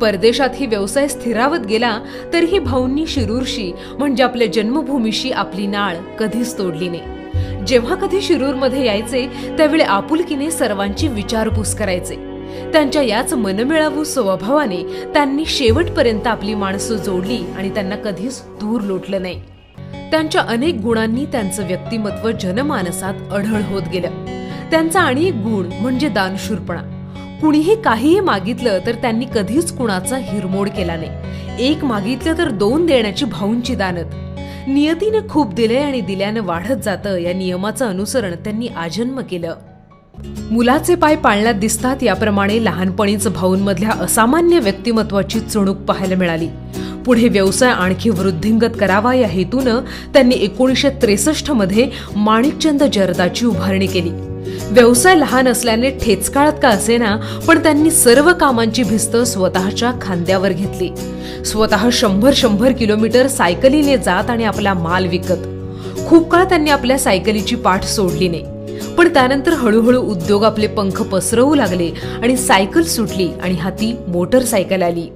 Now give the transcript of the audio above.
परदेशात ही व्यवसाय स्थिरावत गेला तरीही भाऊंनी शिरूरशी म्हणजे आपल्या जन्मभूमीशी आपली नाळ कधीच तोडली नाही. जेव्हा कधी शिरूरमध्ये यायचे त्यावेळी आपुलकीने सर्वांची विचारपूस करायचे. त्यांच्या याच मनमिळावू स्वभावाने त्यांनी शेवटपर्यंत आपली माणसं जोडली आणि त्यांना कधीच दूर लोटलं नाही. त्यांच्या अनेक गुणांनी त्यांचं व्यक्तिमत्व जनमानसात अढळ होत गेलं. त्यांचा आणि एक गुण म्हणजे दानशूरपणा. कुणीही काहीही मागितलं तर त्यांनी कधीच कुणाचा हिरमोड केला नाही. एक मागितलं तर दोन देण्याची भाऊंची दानत. नियतीने खूप दिले आणि दिल्यानं वाढत जातं या नियमाचं अनुसरण त्यांनी आजन्म केलं. मुलाचे पाय पाळण्यात दिसतात याप्रमाणे लहानपणीच भाऊंमधल्या असामान्य व्यक्तिमत्वाची चुणूक पाहायला मिळाली. पुढे व्यवसाय आणखी वृद्धिंगत करावा या हेतूनं त्यांनी एकोणीसशे त्रेसष्टमध्ये माणिकचंद जर्दाची उभारणी केली. व्यवसाय लहान असल्याने ठेचकाळत का असेना पण त्यांनी सर्व कामांची भिस्त स्वतःच्या खांद्यावर घेतली. स्वतः शंभर शंभर किलोमीटर सायकलीने जात आणि आपला माल विकत. खूप काळ त्यांनी आपल्या सायकलीची पाठ सोडली नाही. पण त्यानंतर हळूहळू उद्योग आपले पंख पसरवू लागले आणि सायकल सुटली आणि हाती मोटरसायकल आली.